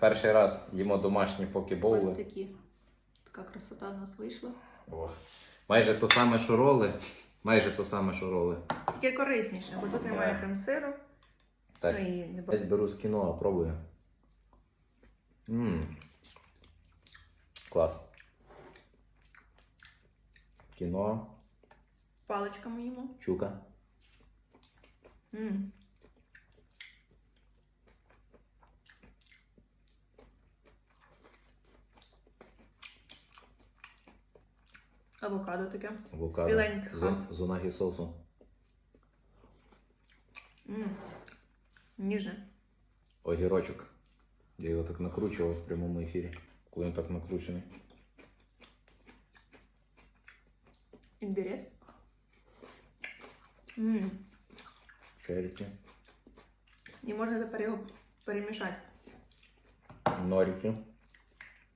Перший раз їмо домашні Ось такі. Така красота в нас вийшла. О. Майже то саме, що роли. Майже то саме, що роли. Тільки корисніше, бо тут немає Да. крем-сиру. Так. Ну і не Десь беру з кіно, а пробую. Ммм. Клас. Кіно, паличками їмо. чука. М. Авокадо таке. Авокадо. З, з унагі соусом. М. Ніжне. Огірочок. Я його так накручував в прямому ефірі. Коли він так накручений. Імбірець. М. Черіки. І можна тепер його перемішати. Норіки.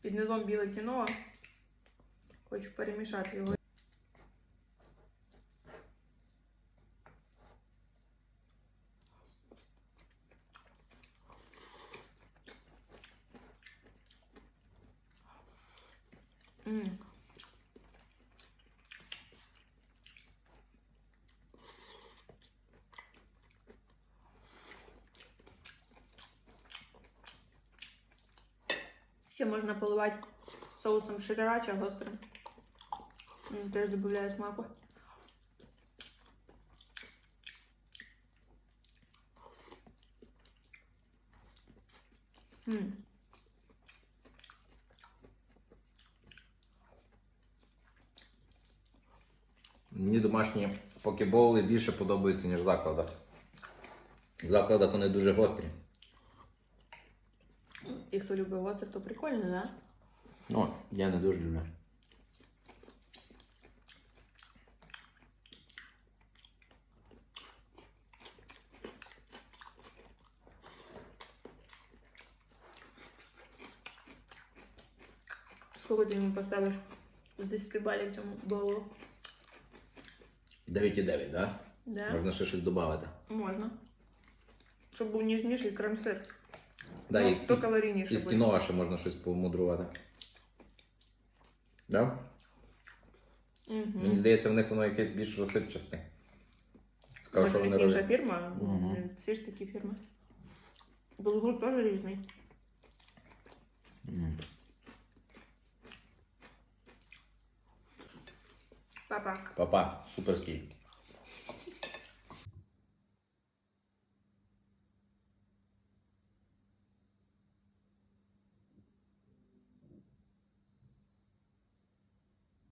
Під низом біле кіно. Хочу перемішати його. М. Ще можна поливати соусом ширирача гострим. Теж додає смаку. М. Мені домашні покебоули більше подобаються, ніж в закладах. В закладах вони дуже гострі. Ті, хто любить гостре, то прикольно, да? Ну, я не дуже люблю. Сколько ти йому поставиш з 10 балів цьому боулу? 9,9, да? Да? Можна ще щось додати. Можна. Щоб був ніжніший крем-сир. Да, ну, і, то калорійніше і з кіноа ще можна щось помудрувати. Да? Мгм. Мені здається, в них воно якесь більш розсипчасте. Скажу, що вони інша роблять. фірма. Блін, всі ж такі фірми. Булгур теж різний. М. Па-па. Папа, суперський.